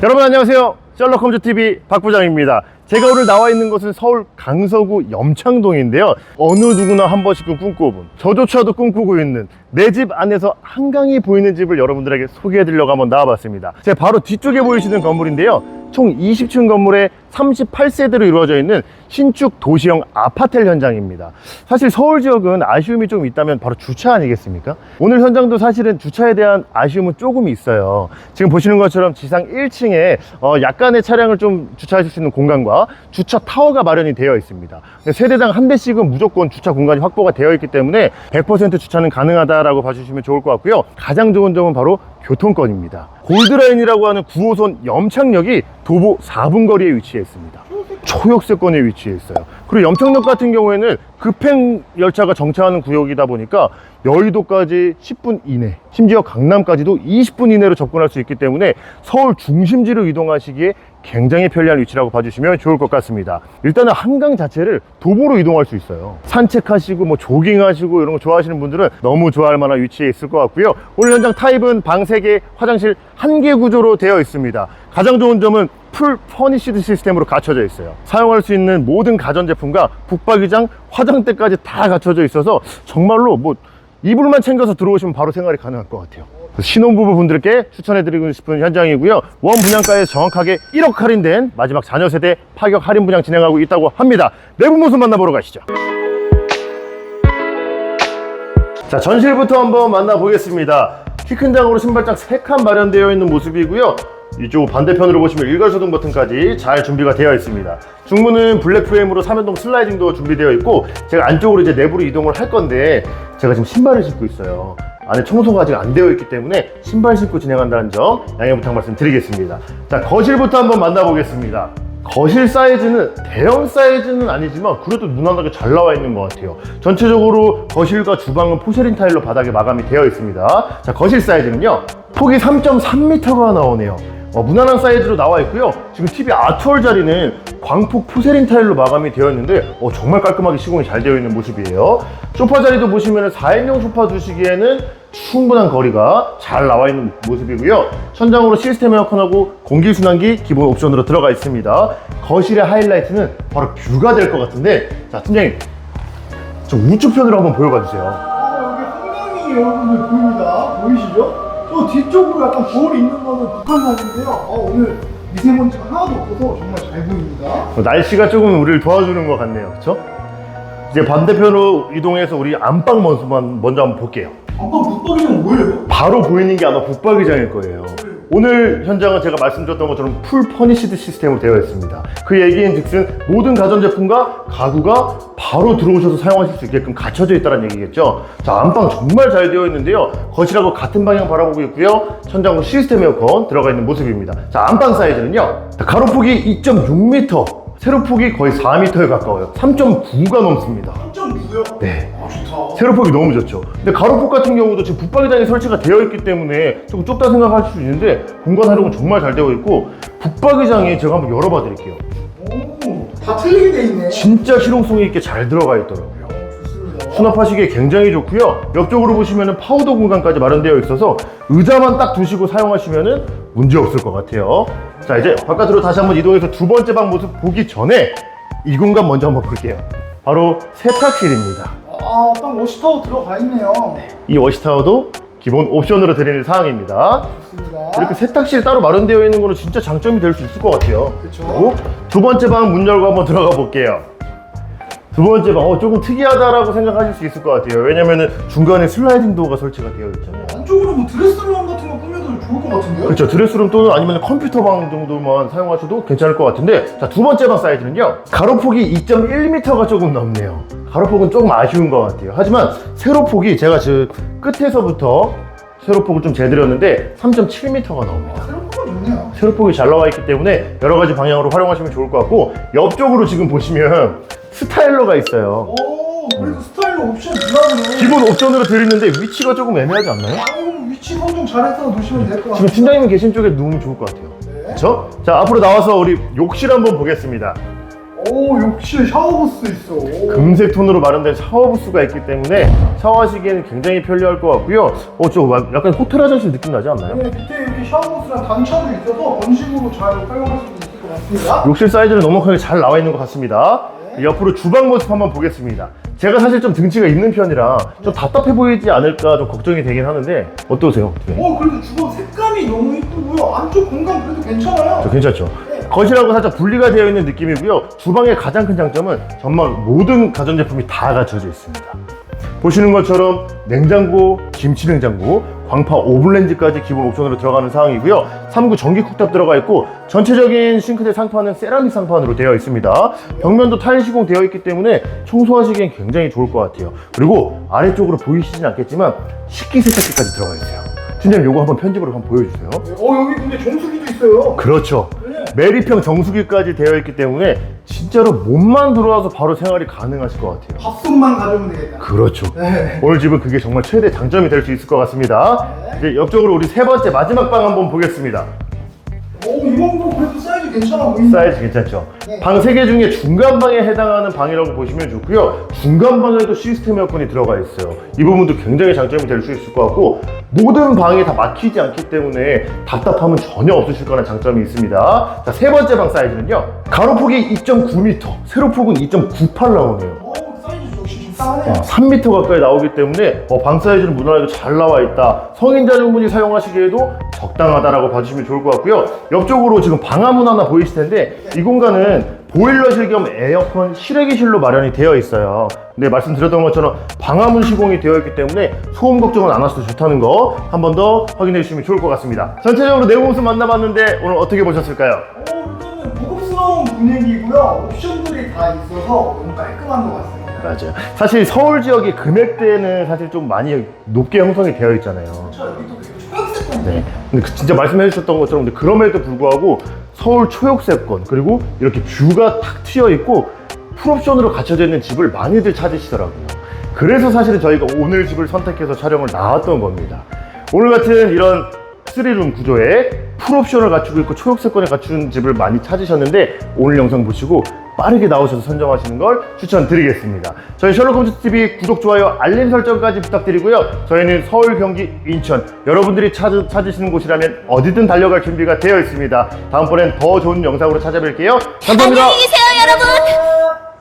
여러분 안녕하세요. 셜록홈즈 TV 박 부장입니다. 제가 오늘 나와 있는 곳은 서울 강서구 염창동인데요. 어느 누구나 한 번씩은 꿈꿔본 저조차도 꿈꾸고 있는 내 집 안에서 한강이 보이는 집을 여러분들에게 소개해 드리려고 한번 나와봤습니다. 제 바로 뒤쪽에 보이시는 건물인데요. 총 20층 건물에 38세대로 이루어져 있는 신축 도시형 아파텔 현장입니다. 사실 서울 지역은 아쉬움이 좀 있다면 바로 주차 아니겠습니까? 오늘 현장도 사실은 주차에 대한 아쉬움은 조금 있어요. 지금 보시는 것처럼 지상 1층에 어, 약간의 차량을 좀 주차하실 수 있는 공간과 주차 타워가 마련이 되어 있습니다. 세대당 한 대씩은 무조건 주차 공간이 확보가 되어 있기 때문에 100% 주차는 가능하다라고 봐주시면 좋을 것 같고요. 가장 좋은 점은 바로 교통권입니다. 골드라인이라고 하는 9호선 염창역이 도보 4분 거리에 위치해 있습니다. 초역세권에 위치해 있어요. 그리고 염창역 같은 경우에는 급행 열차가 정차하는 구역이다 보니까 여의도까지 10분 이내, 심지어 강남까지도 20분 이내로 접근할 수 있기 때문에 서울 중심지로 이동하시기에 굉장히 편리한 위치라고 봐주시면 좋을 것 같습니다. 일단은 한강 자체를 도보로 이동할 수 있어요. 산책하시고 뭐 조깅하시고 이런 거 좋아하시는 분들은 너무 좋아할 만한 위치에 있을 것 같고요. 오늘 현장 타입은 방 3개, 화장실 1개 구조로 되어 있습니다. 가장 좋은 점은 풀 퍼니시드 시스템으로 갖춰져 있어요. 사용할 수 있는 모든 가전제품과 북박이장, 화장대까지 다 갖춰져 있어서 정말로 뭐 이불만 챙겨서 들어오시면 바로 생활이 가능할 것 같아요. 신혼부부 분들께 추천해드리고 싶은 현장이고요. 원 분양가에 정확하게 1억 할인된 마지막 자녀 세대 파격 할인 분양 진행하고 있다고 합니다. 내부 모습 만나보러 가시죠. 자, 전실부터 한번 만나보겠습니다. 키큰 장으로 신발장 3칸 마련되어 있는 모습이고요. 이쪽 반대편으로 보시면 일괄소등 버튼까지 잘 준비가 되어 있습니다. 중문은 블랙 프레임으로 3연동 슬라이딩도 준비되어 있고 제가 안쪽으로 이제 내부로 이동을 할 건데 제가 지금 신발을 신고 있어요. 안에 청소가 아직 안 되어 있기 때문에 신발 신고 진행한다는 점 양해 부탁 말씀드리겠습니다. 자, 거실부터 한번 만나보겠습니다. 거실 사이즈는 대형 사이즈는 아니지만 그래도 무난하게 잘 나와 있는 것 같아요. 전체적으로 거실과 주방은 포세린 타일로 바닥에 마감이 되어 있습니다. 자, 거실 사이즈는요. 폭이 3.3m가 나오네요. 어, 무난한 사이즈로 나와 있고요. 지금 TV 아트월 자리는 광폭 포세린 타일로 마감이 되어 있는데 어, 정말 깔끔하게 시공이 잘 되어 있는 모습이에요. 소파 자리도 보시면 4인용 소파 두시기에는 충분한 거리가 잘 나와 있는 모습이고요. 천장으로 시스템 에어컨하고 공기순환기 기본 옵션으로 들어가 있습니다. 거실의 하이라이트는 바로 뷰가 될 것 같은데 자 팀장님 저 우측편으로 한번 보여봐 주세요. 아, 여기 한강이 여러분들 보입니다. 보이시죠? 저 뒤쪽으로 약간 거울 있는 거는 북한산인데요. 어, 오늘 미세먼지가 하나도 없어서 정말 잘 보입니다. 어, 날씨가 조금 우리를 도와주는 것 같네요. 그렇죠? 이제 반대편으로 이동해서 우리 안방 모습만 먼저 한번 볼게요. 아까 북박이장 뭐예요? 바로 보이는 게 아마 북박이장일 거예요. 오늘 현장은 제가 말씀드렸던 것처럼 풀 퍼니시드 시스템으로 되어 있습니다. 그 얘기인 즉슨 모든 가전제품과 가구가 바로 들어오셔서 사용하실 수 있게끔 갖춰져 있다는 얘기겠죠. 자, 안방 정말 잘 되어 있는데요. 거실하고 같은 방향 바라보고 있고요. 천장으로 시스템 에어컨 들어가 있는 모습입니다. 자, 안방 사이즈는요. 자, 가로폭이 2.6m, 세로폭이 거의 4m에 가까워요. 3.9가 넘습니다. 3.9요? 네. 아, 좋다. 세로폭이 너무 좋죠. 근데 가로폭 같은 경우도 지금 붙박이장이 설치가 되어 있기 때문에 조금 좁다 생각하실 수 있는데 공간 활용은 정말 잘 되어 있고 붙박이장이 제가 한번 열어봐 드릴게요. 오, 다 틀리게 돼 있네. 진짜 실용성이 있게 잘 들어가 있더라고요. 수납하시기에 굉장히 좋고요. 옆쪽으로 보시면 파우더 공간까지 마련되어 있어서 의자만 딱 두시고 사용하시면 문제 없을 것 같아요. 자 이제 바깥으로 다시 한번 이동해서 두 번째 방 모습 보기 전에 이 공간 먼저 한번 볼게요. 바로 세탁실입니다. 아, 딱 워시타워 들어가 있네요. 이 워시타워도 기본 옵션으로 드리는 사항입니다. 좋습니다. 이렇게 세탁실 따로 마련되어 있는 거는 진짜 장점이 될 수 있을 것 같아요. 그쵸. 그리고 두 번째 방 문 열고 한번 들어가 볼게요. 두 번째 방, 어, 조금 특이하다라고 생각하실 수 있을 것 같아요. 왜냐면은 중간에 슬라이딩 도어가 설치가 되어 있잖아요. 안쪽으로 뭐 드레스룸 같은 거 꾸며도 좋을 것 같은데요? 그렇죠. 드레스룸 또는 아니면 컴퓨터 방 정도만 사용하셔도 괜찮을 것 같은데 자, 두 번째 방 사이즈는요. 가로폭이 2.1m가 조금 넘네요. 가로폭은 조금 아쉬운 것 같아요. 하지만 세로폭이 제가 저 끝에서부터 세로폭을 좀 재드렸는데 3.7m가 나옵니다. 생각보다 좋네요. 세로폭이 잘 나와 있기 때문에 여러 가지 방향으로 활용하시면 좋을 것 같고 옆쪽으로 지금 보시면 스타일러가 있어요. 오, 그래도 스타일러 옵션 들어가네. 기본 옵션으로 드리는데 위치가 조금 애매하지 않나요? 아유, 위치 선정 잘해서 놓으시면 될 것 지금 같아요. 팀장님 계신 쪽에 누우면 좋을 것 같아요. 네. 그렇죠? 자 앞으로 나와서 우리 욕실 한번 보겠습니다. 오 욕실 샤워부스 있어. 오. 금색 톤으로 마련된 샤워 부스가 있기 때문에 샤워하시기에는 굉장히 편리할 것 같고요. 어, 저 약간 호텔 화장실 느낌 나지 않나요? 네, 밑에 이렇게 샤워부스랑 단차도 있어서 번식으로 잘 활용할 수 있을 것 같습니다. 욕실 사이즈는 넉넉하게 잘 나와 있는 것 같습니다. 네. 옆으로 주방 모습 한번 보겠습니다. 제가 사실 좀 등치가 있는 편이라 좀 답답해 보이지 않을까 좀 걱정이 되긴 하는데 어떠세요? 네. 어 그래도 주방 색감이 너무 이쁘고요. 안쪽 공간 그래도 괜찮아요. 저 괜찮죠? 네. 거실하고 살짝 분리가 되어 있는 느낌이고요. 주방의 가장 큰 장점은 정말 모든 가전제품이 다 갖춰져 있습니다. 보시는 것처럼 냉장고, 김치 냉장고, 광파 오븐렌지까지 기본 옵션으로 들어가는 상황이고요. 3구 전기 쿡탑 들어가 있고 전체적인 싱크대 상판은 세라믹 상판으로 되어 있습니다. 벽면도 타일 시공 되어 있기 때문에 청소하시기엔 굉장히 좋을 것 같아요. 그리고 아래쪽으로 보이시진 않겠지만 식기세척기까지 들어가 있어요. 팀장님 요거 한번 편집으로 한번 보여주세요. 네, 어 여기 근데 정수기도 있어요. 그렇죠. 네. 매립형 정수기까지 되어 있기 때문에 진짜로 몸만 들어와서 바로 생활이 가능하실 것 같아요. 밥솥만 가져오면 되겠다. 그렇죠. 네. 오늘 집은 그게 정말 최대 장점이 될 수 있을 것 같습니다. 네. 이제 옆쪽으로 우리 세 번째 마지막 방 한번 보겠습니다. 오 이번도 그래도 사이즈 괜찮아 보인다. 사이즈 괜찮죠? 네. 방세개 중에 중간 방에 해당하는 방이라고 보시면 좋고요. 중간 방에도 시스템 에어컨이 들어가 있어요. 이 부분도 굉장히 장점이 될 수 있을 것 같고 모든 방이 다 막히지 않기 때문에 답답함은 전혀 없으실 거라는 장점이 있습니다. 자, 세 번째 방 사이즈는요. 가로폭이 2.9m, 세로폭은 2.98 나오네요. 오 사이즈 역시 적당하네. 어, 3m 가까이 나오기 때문에 어, 방 사이즈는 무난하게 잘 나와 있다. 성인자분이 사용하시기에도 적당하다라고 봐주시면 좋을 것 같고요. 옆쪽으로 지금 방화문 하나 보이실 텐데 이 공간은 보일러실 겸 에어컨 실외기실로 마련이 되어 있어요. 근데 말씀드렸던 것처럼 방화문 시공이 되어 있기 때문에 소음 걱정은 안 하셔도 좋다는 거 한 번 더 확인해 주시면 좋을 것 같습니다. 전체적으로 내부 모습 만나봤는데 오늘 어떻게 보셨을까요? 오 일단은 고급스러운 분위기고요. 옵션들이 다 있어서 너무 깔끔한 것 같습니다. 맞아요. 사실 서울 지역의 금액대는 사실 좀 많이 높게 형성이 되어 있잖아요. 저 여기 또 네. 근데 그 진짜 말씀해 주셨던 것처럼 근데 그럼에도 불구하고 서울 초역세권 그리고 이렇게 뷰가 탁 트여 있고 풀옵션으로 갖춰져 있는 집을 많이들 찾으시더라고요. 그래서 사실은 저희가 오늘 집을 선택해서 촬영을 나왔던 겁니다. 오늘 같은 이런 3룸 구조에 풀옵션을 갖추고 있고 초역세권을 갖춘 집을 많이 찾으셨는데 오늘 영상 보시고 빠르게 나오셔서 선정하시는 걸 추천드리겠습니다. 저희 셜록홈즈 TV 구독, 좋아요, 알림 설정까지 부탁드리고요. 저희는 서울, 경기, 인천 여러분들이 찾, 찾으시는 곳이라면 어디든 달려갈 준비가 되어 있습니다. 다음번엔 더 좋은 영상으로 찾아뵐게요. 감사합니다. 안녕히 계세요, 여러분.